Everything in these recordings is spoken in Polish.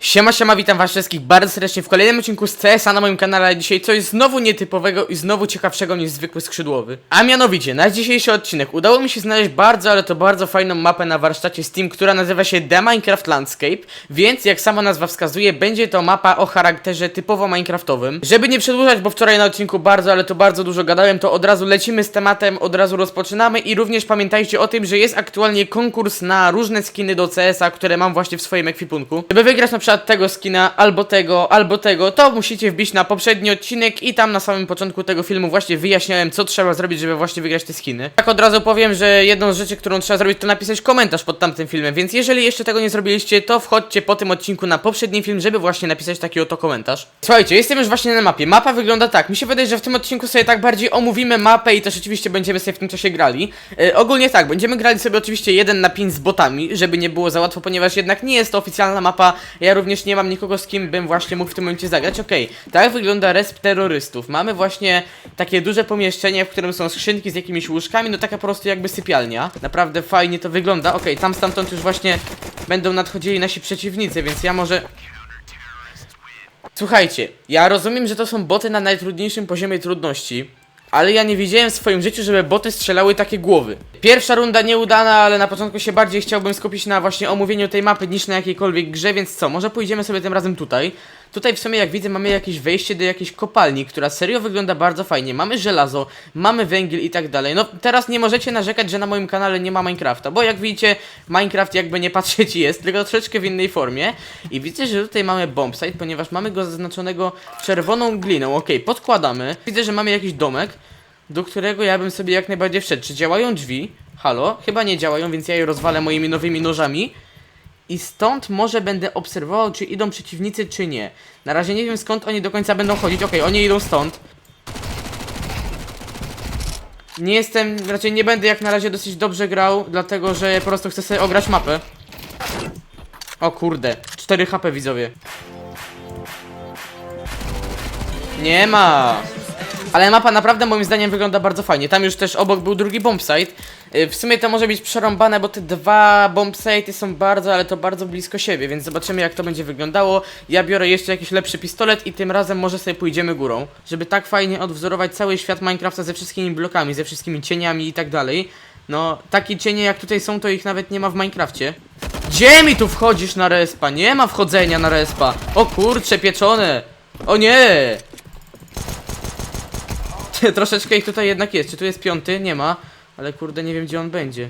Siema, siema, witam was wszystkich bardzo serdecznie w kolejnym odcinku z CS-a na moim kanale dzisiaj coś znowu nietypowego i znowu ciekawszego niż zwykły skrzydłowy. A mianowicie, na dzisiejszy odcinek udało mi się znaleźć bardzo, ale to bardzo fajną mapę na warsztacie Steam, która nazywa się The Minecraft Landscape, więc jak sama nazwa wskazuje, będzie to mapa o charakterze typowo minecraftowym. Żeby nie przedłużać, bo wczoraj na odcinku bardzo, ale to bardzo dużo gadałem, to od razu lecimy z tematem, od razu rozpoczynamy i również pamiętajcie o tym, że jest aktualnie konkurs na różne skiny do CS-a, które mam właśnie w swoim ekwipunku. Żeby wygrać na przykład tego skina, albo tego, albo tego, to musicie wbić na poprzedni odcinek i tam na samym początku tego filmu właśnie wyjaśniałem, co trzeba zrobić, żeby właśnie wygrać te skiny. Tak od razu powiem, że jedną z rzeczy, którą trzeba zrobić, to napisać komentarz pod tamtym filmem, więc jeżeli jeszcze tego nie zrobiliście, to wchodźcie po tym odcinku na poprzedni film, żeby właśnie napisać taki oto komentarz. Słuchajcie, jestem już właśnie na mapie. Mapa wygląda tak. Mi się wydaje, że w tym odcinku sobie tak bardziej omówimy mapę i też oczywiście będziemy sobie w tym czasie grali. E, ogólnie tak, będziemy grali sobie oczywiście 1 na 5 z botami, żeby nie było za łatwo, ponieważ jednak nie jest to oficjalna mapa. Ja również nie mam nikogo z kim bym właśnie mógł w tym momencie zagrać. Okej, tak wygląda resp terrorystów. Mamy właśnie takie duże pomieszczenie, w którym są skrzynki z jakimiś łóżkami, no taka po prostu jakby sypialnia. Naprawdę fajnie to wygląda. Okej, tam stamtąd już właśnie będą nadchodzili nasi przeciwnicy, więc ja może Słuchajcie, ja rozumiem, że to są boty na najtrudniejszym poziomie trudności, ale ja nie widziałem w swoim życiu, żeby boty strzelały takie głowy. Pierwsza runda nieudana, ale na początku się bardziej chciałbym skupić na właśnie omówieniu tej mapy niż na jakiejkolwiek grze, więc co, może pójdziemy sobie tym razem tutaj. Tutaj w sumie jak widzę mamy jakieś wejście do jakiejś kopalni, która serio wygląda bardzo fajnie. Mamy żelazo, mamy węgiel i tak dalej. No teraz nie możecie narzekać, że na moim kanale nie ma Minecrafta, bo jak widzicie Minecraft jakby nie patrzeć jest, tylko troszeczkę w innej formie. I widzę, że tutaj mamy bombsite, ponieważ mamy go zaznaczonego czerwoną gliną. Okej, podkładamy. Widzę, że mamy jakiś domek, do którego ja bym sobie jak najbardziej wszedł. Czy działają drzwi? Halo? Chyba nie działają, więc ja je rozwalę moimi nowymi nożami. I stąd może będę obserwował, czy idą przeciwnicy, czy nie. Na razie nie wiem skąd oni do końca będą chodzić. Okej, oni idą stąd. Nie jestem, raczej nie będę jak na razie dosyć dobrze grał, dlatego że po prostu chcę sobie ograć mapę. O kurde, 4 HP widzowie. Nie ma. Ale mapa naprawdę moim zdaniem wygląda bardzo fajnie. Tam już też obok był drugi bombsite. Y, W sumie to może być przerąbane, bo te dwa bombsite'y są bardzo, ale to bardzo blisko siebie, więc zobaczymy jak to będzie wyglądało. Ja biorę jeszcze jakiś lepszy pistolet i tym razem może sobie pójdziemy górą, żeby tak fajnie odwzorować cały świat Minecrafta ze wszystkimi blokami, ze wszystkimi cieniami i tak dalej. No, takie cienie jak tutaj są, to ich nawet nie ma w Minecrafcie. Gdzie mi tu wchodzisz na respa? Nie ma wchodzenia na respa. O kurcze, pieczone. O nie! Troszeczkę ich tutaj jednak jest. Czy tu jest piąty? Nie ma. Ale kurde, nie wiem gdzie on będzie.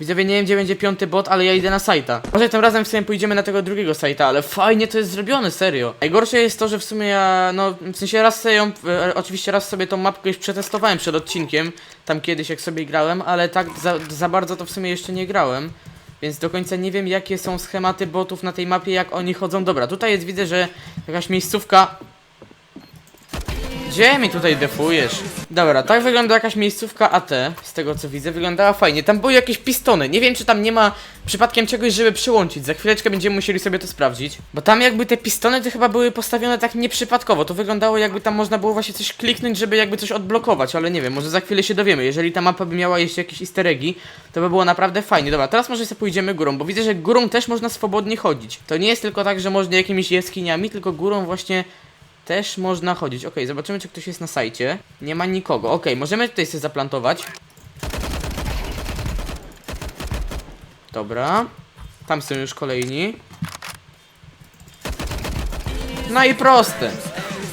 Widzowie, nie wiem gdzie będzie piąty bot, ale ja idę na sajta. Może tym razem w sumie pójdziemy na tego drugiego sajta, ale fajnie to jest zrobione, serio. Najgorsze jest to, że w sumie ja, no, w sensie raz sobie ją, e, oczywiście raz sobie tą mapkę już przetestowałem przed odcinkiem, tam kiedyś jak sobie grałem, ale tak za, za bardzo to w sumie jeszcze nie grałem. Więc do końca nie wiem jakie są schematy botów na tej mapie, jak oni chodzą. Dobra, tutaj jest, widzę, że jakaś miejscówka gdzie mi tutaj defujesz? Dobra, tak wygląda jakaś miejscówka AT, z tego co widzę, wyglądała fajnie. Tam były jakieś pistony, nie wiem czy tam nie ma przypadkiem czegoś, żeby przyłączyć. Za chwileczkę będziemy musieli sobie to sprawdzić. Bo tam jakby te pistony to chyba były postawione tak nieprzypadkowo. To wyglądało jakby tam można było właśnie coś kliknąć, żeby jakby coś odblokować, ale nie wiem, może za chwilę się dowiemy. Jeżeli ta mapa by miała jeszcze jakieś easter eggi, to by było naprawdę fajnie. Dobra, teraz może sobie pójdziemy górą, bo widzę, że górą też można swobodnie chodzić. To nie jest tylko tak, że można jakimiś jaskiniami, tylko górą właśnie też można chodzić. Okej, zobaczymy, czy ktoś jest na sajcie. Nie ma nikogo. Okej, możemy tutaj sobie zaplantować. Dobra. Tam są już kolejni. No i proste.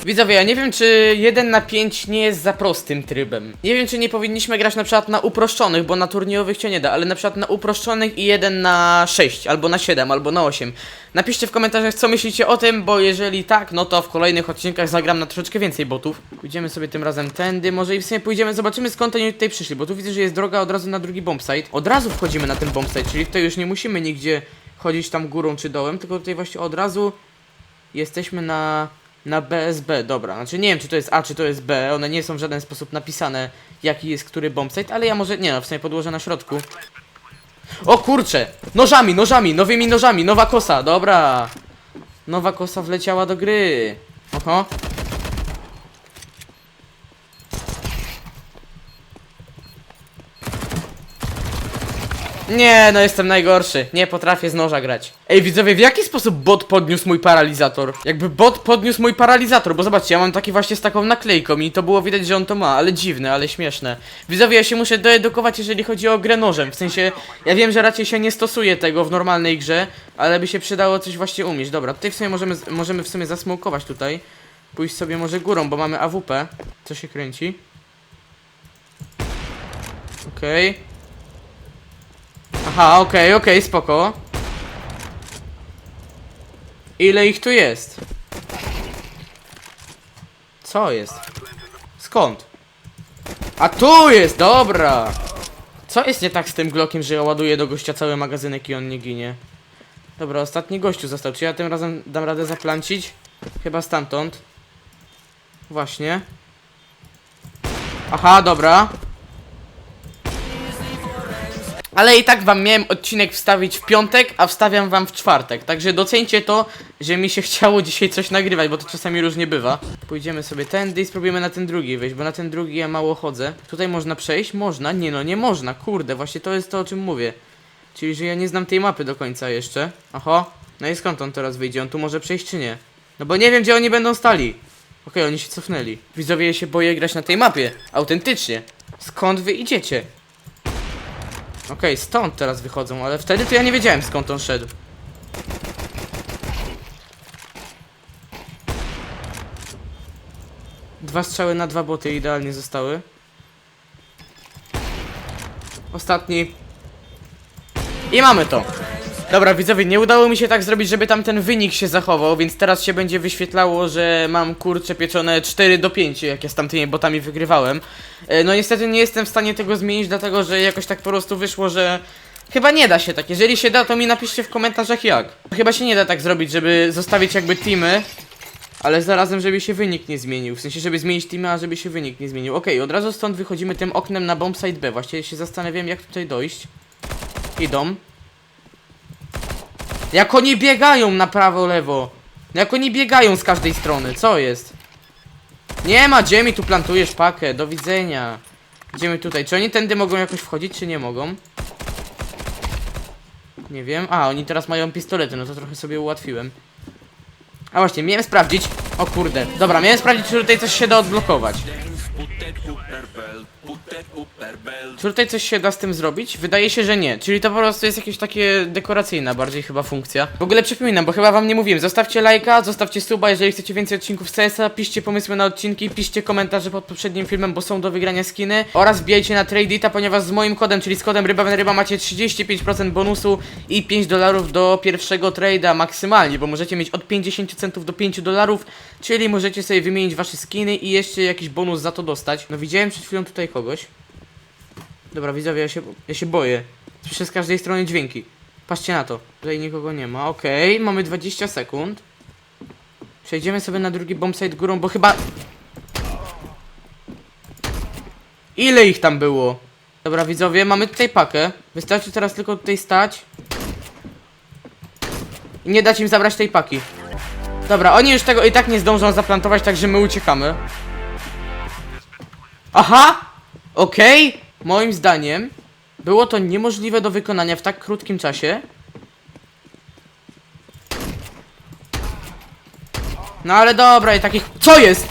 Widzowie, ja nie wiem, czy 1 na 5 nie jest za prostym trybem. Nie wiem, czy nie powinniśmy grać na przykład na uproszczonych, bo na turniejowych się nie da, ale na przykład na uproszczonych i 1 na 6, albo na 7, albo na 8. Napiszcie w komentarzach, co myślicie o tym, bo jeżeli tak, no to w kolejnych odcinkach zagram na troszeczkę więcej botów. Pójdziemy sobie tym razem tędy, może i w sumie pójdziemy, zobaczymy skąd oni tutaj przyszli, bo tu widzę, że jest droga od razu na drugi bombsite. Od razu wchodzimy na ten bombsite, czyli tutaj już nie musimy nigdzie chodzić tam górą czy dołem, tylko tutaj właśnie od razu jesteśmy na na BSB, dobra, znaczy nie wiem czy to jest A, czy to jest B, one nie są w żaden sposób napisane jaki jest który bombsite, ale ja może, nie no, w sumie podłożę na środku. O kurcze! Nożami, nożami, nowymi nożami, nowa kosa, dobra. Nowa kosa wleciała do gry. Oho. Nie, no jestem najgorszy. Nie potrafię z noża grać. Ej, widzowie, w jaki sposób bot podniósł mój paralizator? Jakby bot podniósł mój paralizator, bo zobaczcie, ja mam taki właśnie z taką naklejką i to było widać, że on to ma, ale dziwne, ale śmieszne. Widzowie, ja się muszę doedukować, jeżeli chodzi o grę nożem. W sensie, ja wiem, że raczej się nie stosuje tego w normalnej grze, ale by się przydało coś właśnie umieć. Dobra, tutaj w sumie możemy, możemy w sumie zasmokować tutaj. Pójść sobie może górą, bo mamy AWP. Co się kręci? Okej. Aha, okej, okej, spoko. Ile ich tu jest? Co jest? Skąd? A tu jest, dobra! Co jest nie tak z tym Glockiem, że ja ładuję do gościa cały magazynek i on nie ginie? Dobra, ostatni gościu został. Czy ja tym razem dam radę zaplancić? Chyba stamtąd. Właśnie. Aha, dobra. Ale i tak wam miałem odcinek wstawić w piątek, a wstawiam wam w czwartek. Także docencie to, że mi się chciało dzisiaj coś nagrywać, bo to czasami różnie bywa. Pójdziemy sobie tędy i spróbujemy na ten drugi wejść, bo na ten drugi ja mało chodzę. Tutaj można przejść? Można? Nie no, nie można. Kurde, właśnie to jest to, o czym mówię. Czyli, że ja nie znam tej mapy do końca jeszcze. Oho. No i skąd on teraz wyjdzie? On tu może przejść czy nie? No bo nie wiem, gdzie oni będą stali. Okej, oni się cofnęli. Widzowie, ja się boję grać na tej mapie. Autentycznie. Skąd wy idziecie? Okej, stąd teraz wychodzą, ale wtedy to ja nie wiedziałem skąd on szedł. Dwa strzały na dwa boty idealnie zostały. Ostatni. I mamy to. Dobra, widzowie, nie udało mi się tak zrobić, żeby tam ten wynik się zachował, więc teraz się będzie wyświetlało, że mam kurcze pieczone 4 do 5, jak ja z tamtymi botami wygrywałem. E, No niestety nie jestem w stanie tego zmienić, dlatego że jakoś tak po prostu wyszło, że chyba nie da się tak. Jeżeli się da, to mi napiszcie w komentarzach jak. Chyba się nie da tak zrobić, żeby zostawić jakby teamy, ale zarazem, żeby się wynik nie zmienił. W sensie, żeby zmienić teamy, a żeby się wynik nie zmienił. Okej, od razu stąd wychodzimy tym oknem na bombsite B. Właściwie się zastanawiam, jak tutaj dojść. Idą. Jak oni biegają na prawo, lewo. Jak oni biegają z każdej strony, co jest? Nie ma, gdzie mi tu plantujesz pakę, do widzenia. Idziemy tutaj, czy oni tędy mogą jakoś wchodzić, czy nie mogą? Nie wiem, a oni teraz mają pistolety, no to trochę sobie ułatwiłem. A właśnie, miałem sprawdzić, o kurde, dobra, miałem sprawdzić, czy tutaj coś się da odblokować. Czy tutaj coś się da z tym zrobić? Wydaje się, że nie. Czyli to po prostu jest jakieś takie dekoracyjna bardziej chyba funkcja. W ogóle przypominam, bo chyba wam nie mówiłem. Zostawcie lajka, zostawcie suba, jeżeli chcecie więcej odcinków z CS-a, piszcie pomysły na odcinki, piszcie komentarze pod poprzednim filmem, bo są do wygrania skiny. Oraz wbijajcie na Tradeita, ponieważ z moim kodem, czyli z kodem ryba ryba macie 35% bonusu i 5 dolarów do pierwszego trade'a maksymalnie, bo możecie mieć od 50 centów do 5 dolarów, czyli możecie sobie wymienić wasze skiny i jeszcze jakiś bonus za to dostać. No widziałem przed chwilą tutaj kogoś. Dobra, widzowie, ja się, ja się boję. Słyszę z każdej strony dźwięki. Patrzcie na to. Tutaj nikogo nie ma. Okej, mamy 20 sekund. Przejdziemy sobie na drugi bombsite górą, bo chyba... Ile ich tam było? Dobra, widzowie, mamy tutaj pakę. Wystarczy teraz tylko tutaj stać. I nie dać im zabrać tej paki. Dobra, oni już tego i tak nie zdążą zaplantować, także my uciekamy. Aha! Okej, moim zdaniem było to niemożliwe do wykonania w tak krótkim czasie. No ale dobra, i takich. Co jest?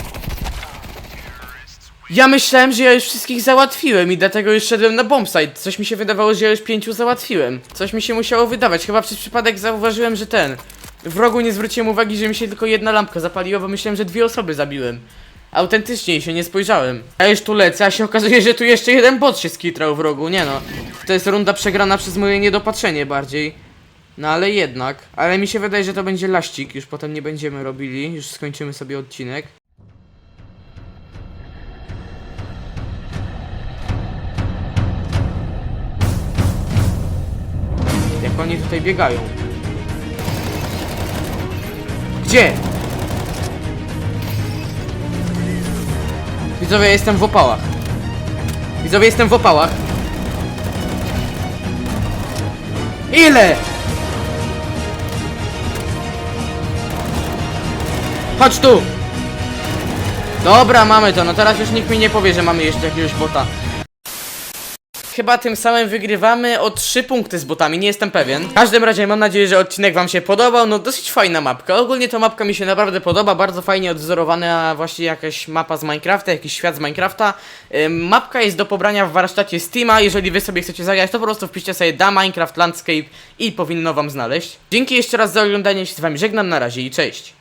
Ja myślałem, że ja już wszystkich załatwiłem i dlatego już szedłem na bombsite. Coś mi się wydawało, że ja już pięciu załatwiłem. Coś mi się musiało wydawać. Chyba przez przypadek zauważyłem, że ten. W rogu nie zwróciłem uwagi, że mi się tylko jedna lampka zapaliła, bo myślałem, że dwie osoby zabiłem. Autentycznie się nie spojrzałem. Ja już tu lecę, a się okazuje, że tu jeszcze jeden bot się skitrał w rogu. Nie no. To jest runda przegrana przez moje niedopatrzenie bardziej. No ale jednak. Ale mi się wydaje, że to będzie laścik. Już potem nie będziemy robili. Już skończymy sobie odcinek. Jak oni tutaj biegają. Gdzie? Widzowie, jestem w opałach. Widzowie, jestem w opałach. Ile? Chodź tu! Dobra, mamy to. No teraz już nikt mi nie powie, że mamy jeszcze jakiegoś bota. Chyba tym samym wygrywamy o 3 punkty z botami, nie jestem pewien. W każdym razie mam nadzieję, że odcinek wam się podobał, no dosyć fajna mapka. Ogólnie to mapka mi się naprawdę podoba, bardzo fajnie odwzorowana właśnie jakaś mapa z Minecrafta, jakiś świat z Minecrafta. Ym, mapka jest do pobrania w warsztacie Steama, jeżeli wy sobie chcecie zagrać, to po prostu wpiszcie sobie da Minecraft Landscape i powinno wam znaleźć. Dzięki jeszcze raz za oglądanie, się z wami żegnam, na razie i cześć.